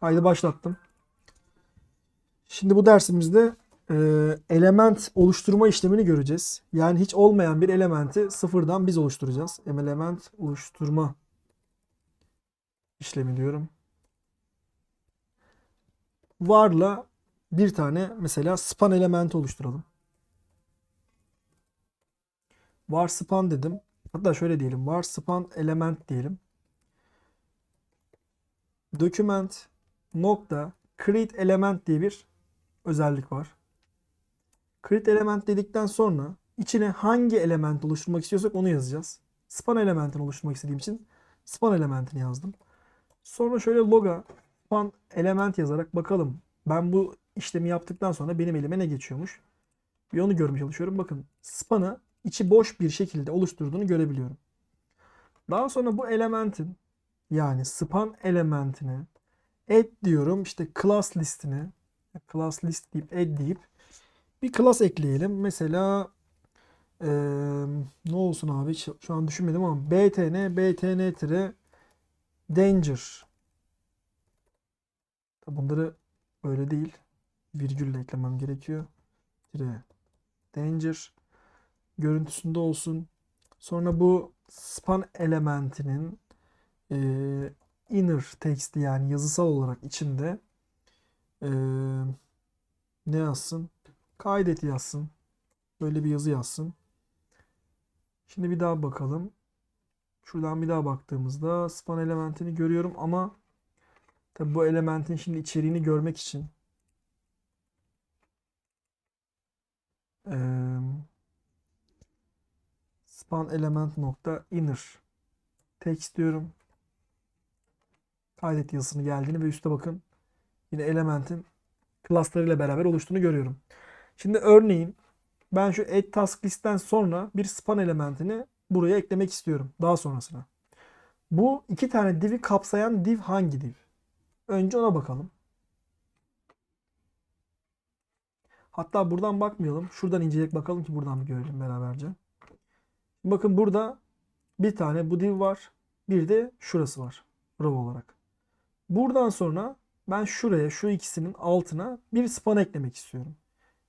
Kaydı başlattım. Şimdi bu dersimizde e, element oluşturma işlemini göreceğiz. Yani hiç olmayan bir elementi sıfırdan biz oluşturacağız. Element oluşturma işlemi diyorum. Var'la bir tane mesela span elementi oluşturalım. Var span dedim. Hatta şöyle diyelim. Var span element diyelim. Document nokta create element diye bir özellik var. Create element dedikten sonra içine hangi element oluşturmak istiyorsak onu yazacağız. Span elementini oluşturmak istediğim için span elementini yazdım. Sonra şöyle loga span element yazarak bakalım ben bu işlemi yaptıktan sonra benim elime ne geçiyormuş. Bir onu görmeye çalışıyorum. Bakın span'ı içi boş bir şekilde oluşturduğunu görebiliyorum. Daha sonra bu elementin yani span elementine add diyorum. İşte class listine class list deyip add deyip bir class ekleyelim. Mesela eee, ne olsun abi şu an düşünmedim ama btn btn tire danger bunları böyle değil virgülle eklemem gerekiyor. Tire danger görüntüsünde olsun. Sonra bu span elementinin eee, inner text'i yani yazısal olarak içinde eee, ne yazsın? Kaydet yazsın. Böyle bir yazı yazsın. Şimdi bir daha bakalım. Şuradan bir daha baktığımızda span elementini görüyorum ama tabi bu elementin şimdi içeriğini görmek için eee, span element nokta inner text diyorum. Kaydet yazısını geldiğini ve üstte bakın yine elementin classlarıyla beraber oluştuğunu görüyorum. Şimdi örneğin ben şu add task list'ten sonra bir span elementini buraya eklemek istiyorum daha sonrasına. Bu iki tane div'i kapsayan div hangi div? Önce ona bakalım. Hatta buradan bakmayalım. Şuradan inceleyerek bakalım ki buradan bir görelim beraberce. Bakın burada bir tane bu div var. Bir de şurası var. Row olarak. Buradan sonra ben şuraya şu ikisinin altına bir span eklemek istiyorum.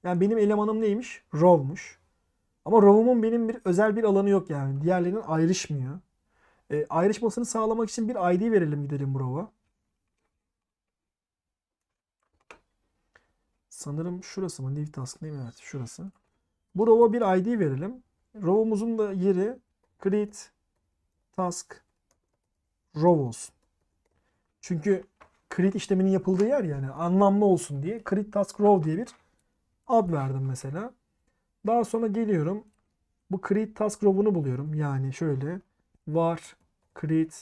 Yani benim elemanım neymiş? Row'muş. Ama row'umun benim bir özel bir alanı yok yani. Diğerlerinin ayrışmıyor. E, ayrışmasını sağlamak için bir ID verelim gidelim bu row'a. Sanırım şurası mı? New task değil mi? Evet şurası. Bu row'a bir ID verelim. Row'umuzun da yeri create task row olsun. Çünkü create işleminin yapıldığı yer yani anlamlı olsun diye create task row diye bir ad verdim mesela. Daha sonra geliyorum. Bu create task row'unu buluyorum. Yani şöyle var create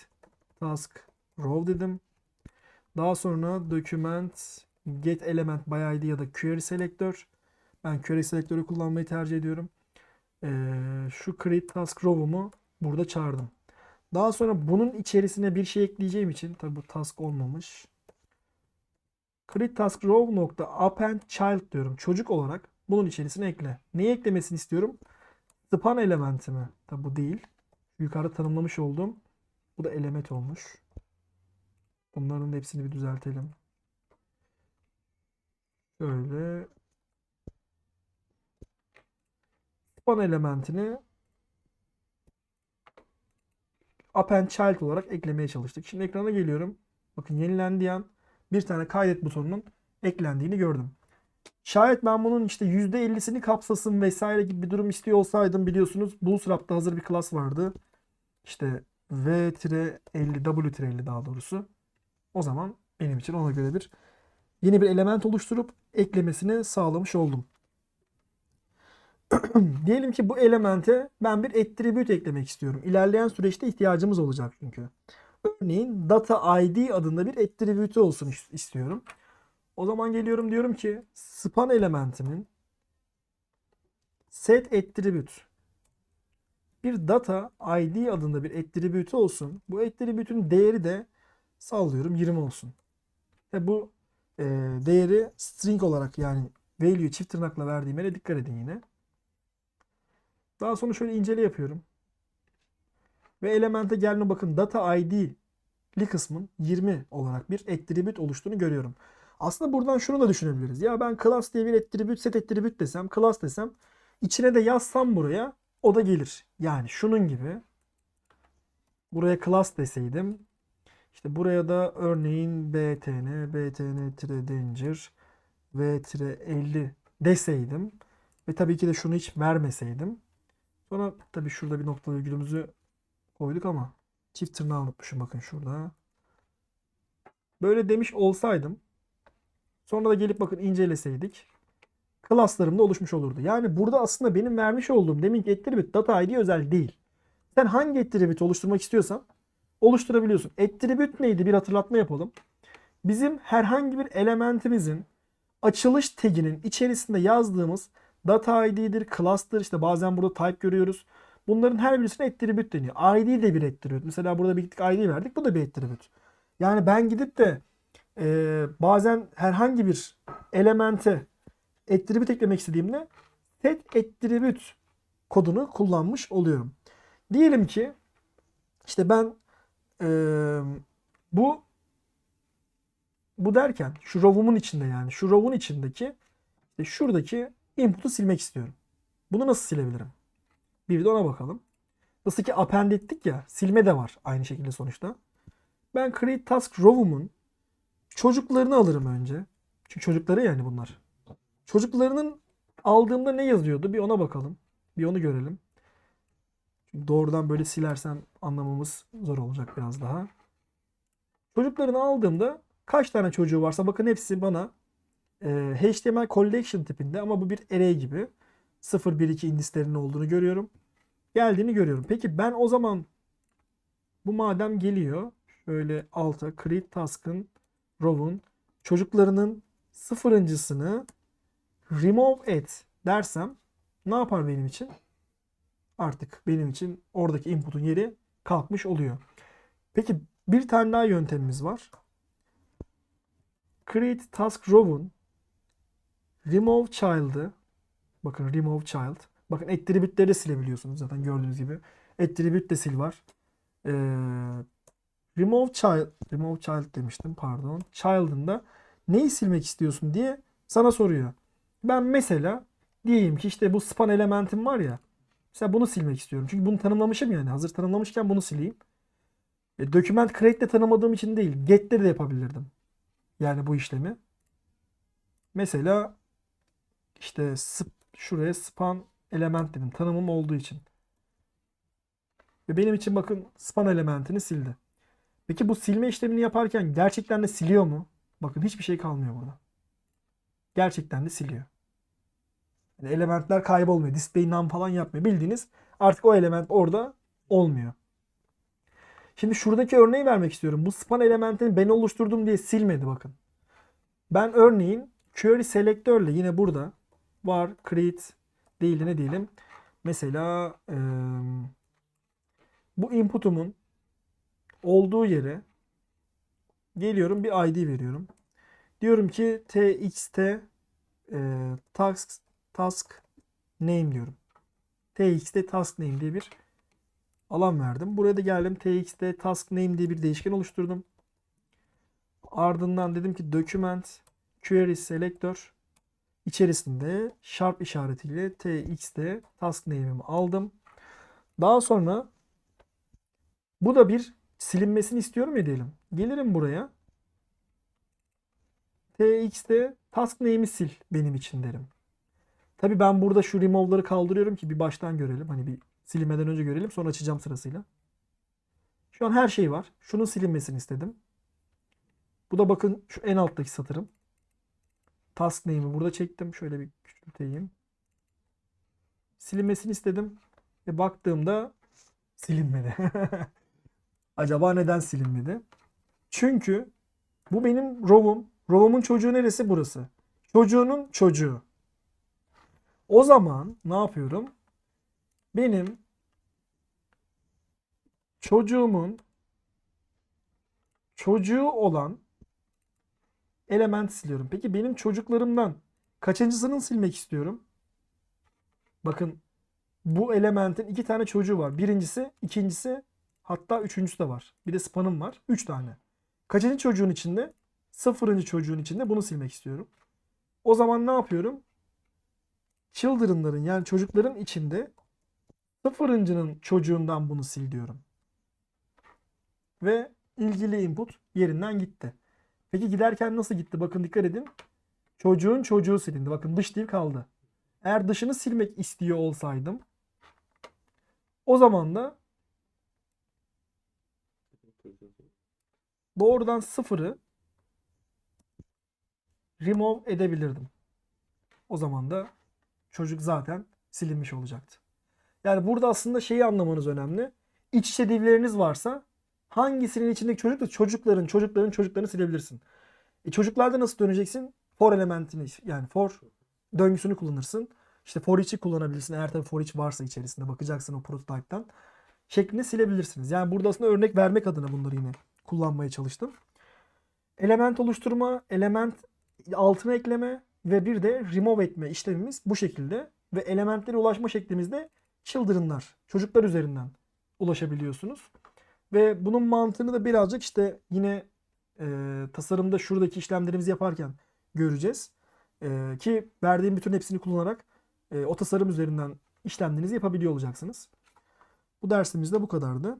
task row dedim. Daha sonra document get element by id ya da query selector. Ben query selektörü kullanmayı tercih ediyorum. Ee, şu create task row'umu burada çağırdım. Daha sonra bunun içerisine bir şey ekleyeceğim için tabi bu task olmamış. Create task row nokta append child diyorum. Çocuk olarak bunun içerisine ekle. Neyi eklemesini istiyorum? Span elementimi. Tabi bu değil. Yukarıda tanımlamış olduğum. Bu da element olmuş. Bunların hepsini bir düzeltelim. Şöyle span elementini append child olarak eklemeye çalıştık. Şimdi ekrana geliyorum. Bakın yenilendi an bir tane kaydet butonunun eklendiğini gördüm. Şayet ben bunun işte %50'sini kapsasın vesaire gibi bir durum istiyor olsaydım biliyorsunuz Bootstrap'ta hazır bir class vardı. İşte V-50 W-50 daha doğrusu. O zaman benim için ona göre bir yeni bir element oluşturup eklemesini sağlamış oldum. Diyelim ki bu elemente ben bir attribute eklemek istiyorum. İlerleyen süreçte ihtiyacımız olacak çünkü. Örneğin data id adında bir attribute olsun is- istiyorum. O zaman geliyorum diyorum ki span elementimin set attribute bir data id adında bir attribute olsun. Bu attribute'ün değeri de sallıyorum 20 olsun. Ve bu e, değeri string olarak yani value çift tırnakla verdiğim yere dikkat edin yine. Daha sonra şöyle incele yapıyorum. Ve elemente gelme bakın data id li kısmın 20 olarak bir attribute oluştuğunu görüyorum. Aslında buradan şunu da düşünebiliriz. Ya ben class diye bir attribute, set attribute desem, class desem içine de yazsam buraya o da gelir. Yani şunun gibi buraya class deseydim işte buraya da örneğin btn, btn-danger v-50 deseydim ve tabii ki de şunu hiç vermeseydim. Sonra tabii şurada bir nokta virgülümüzü koyduk ama çift tırnağı unutmuşum bakın şurada. Böyle demiş olsaydım sonra da gelip bakın inceleseydik classlarımda oluşmuş olurdu. Yani burada aslında benim vermiş olduğum deminki attribute data id özel değil. Sen hangi attribute oluşturmak istiyorsan oluşturabiliyorsun. Attribute neydi? Bir hatırlatma yapalım. Bizim herhangi bir elementimizin açılış taginin içerisinde yazdığımız data id'dir, class'tır. İşte bazen burada type görüyoruz. Bunların her birisine attribute deniyor. ID de bir attribute. Mesela burada bir gittik ID verdik. Bu da bir attribute. Yani ben gidip de e, bazen herhangi bir elemente attribute eklemek istediğimde set attribute kodunu kullanmış oluyorum. Diyelim ki işte ben e, bu bu derken şu row'umun içinde yani şu row'un içindeki işte şuradaki input'u silmek istiyorum. Bunu nasıl silebilirim? Bir de ona bakalım. Nasıl ki append ettik ya silme de var aynı şekilde sonuçta. Ben create task row'umun çocuklarını alırım önce. Çünkü çocukları yani bunlar. Çocuklarının aldığımda ne yazıyordu? Bir ona bakalım. Bir onu görelim. Çünkü doğrudan böyle silersem anlamamız zor olacak biraz daha. Çocuklarını aldığımda kaç tane çocuğu varsa bakın hepsi bana e, HTML collection tipinde ama bu bir array gibi 0 1 2 indislerinin olduğunu görüyorum. Geldiğini görüyorum. Peki ben o zaman bu madem geliyor şöyle alta create task'ın row'un çocuklarının sıfırıncısını remove et dersem ne yapar benim için? Artık benim için oradaki input'un yeri kalkmış oluyor. Peki bir tane daha yöntemimiz var. Create task row'un remove child'ı bakın remove child bakın attribute'leri de silebiliyorsunuz zaten gördüğünüz gibi. Attribute de sil var. Ee, remove child remove child demiştim pardon. Child'ın da neyi silmek istiyorsun diye sana soruyor. Ben mesela diyeyim ki işte bu span elementim var ya. Mesela bunu silmek istiyorum. Çünkü bunu tanımlamışım yani. Hazır tanımlamışken bunu sileyim. E, document create'de tanımadığım için değil. Get'te de yapabilirdim. Yani bu işlemi. Mesela işte şuraya span element dedim. Tanımım olduğu için. Ve benim için bakın span elementini sildi. Peki bu silme işlemini yaparken gerçekten de siliyor mu? Bakın hiçbir şey kalmıyor burada. Gerçekten de siliyor. Yani elementler kaybolmuyor. Display none falan yapmıyor. Bildiğiniz artık o element orada olmuyor. Şimdi şuradaki örneği vermek istiyorum. Bu span elementini ben oluşturdum diye silmedi bakın. Ben örneğin query selektörle yine burada var create değil de ne diyelim. Mesela eee, bu input'umun olduğu yere geliyorum bir ID veriyorum. Diyorum ki txt e, task task name diyorum. txt task name diye bir alan verdim. Buraya da geldim txt task name diye bir değişken oluşturdum. Ardından dedim ki document query selector içerisinde sharp işaretiyle txt task name'imi aldım. Daha sonra bu da bir silinmesini istiyorum ya diyelim. Gelirim buraya. tx'te task name'i sil benim için derim. Tabi ben burada şu remove'ları kaldırıyorum ki bir baştan görelim. Hani bir silinmeden önce görelim sonra açacağım sırasıyla. Şu an her şey var. Şunun silinmesini istedim. Bu da bakın şu en alttaki satırım. Task name'i burada çektim. Şöyle bir küçülteyim. Silinmesini istedim. Ve baktığımda silinmedi. Acaba neden silinmedi? Çünkü bu benim row'um. Row'umun çocuğu neresi? Burası. Çocuğunun çocuğu. O zaman ne yapıyorum? Benim çocuğumun çocuğu olan element siliyorum. Peki benim çocuklarımdan kaçıncısını silmek istiyorum? Bakın bu elementin iki tane çocuğu var. Birincisi, ikincisi Hatta üçüncüsü de var. Bir de span'ım var. Üç tane. Kaçıncı çocuğun içinde? Sıfırıncı çocuğun içinde bunu silmek istiyorum. O zaman ne yapıyorum? Children'ların yani çocukların içinde sıfırıncının çocuğundan bunu sil diyorum. Ve ilgili input yerinden gitti. Peki giderken nasıl gitti? Bakın dikkat edin. Çocuğun çocuğu silindi. Bakın dış değil kaldı. Eğer dışını silmek istiyor olsaydım o zaman da doğrudan sıfırı remove edebilirdim. O zaman da çocuk zaten silinmiş olacaktı. Yani burada aslında şeyi anlamanız önemli. İç içe divleriniz varsa hangisinin içindeki çocuk da çocukların çocukların çocuklarını silebilirsin. E çocuklarda nasıl döneceksin? For elementini yani for döngüsünü kullanırsın. İşte for içi kullanabilirsin. Eğer tabii for iç varsa içerisinde bakacaksın o prototype'tan. Şeklinde silebilirsiniz. Yani burada aslında örnek vermek adına bunları yine kullanmaya çalıştım. Element oluşturma, element altına ekleme ve bir de remove etme işlemimiz bu şekilde. Ve elementlere ulaşma şeklimizde children'lar, çocuklar üzerinden ulaşabiliyorsunuz. Ve bunun mantığını da birazcık işte yine e, tasarımda şuradaki işlemlerimizi yaparken göreceğiz. E, ki verdiğim bütün hepsini kullanarak e, o tasarım üzerinden işlemlerinizi yapabiliyor olacaksınız. Bu dersimizde bu kadardı.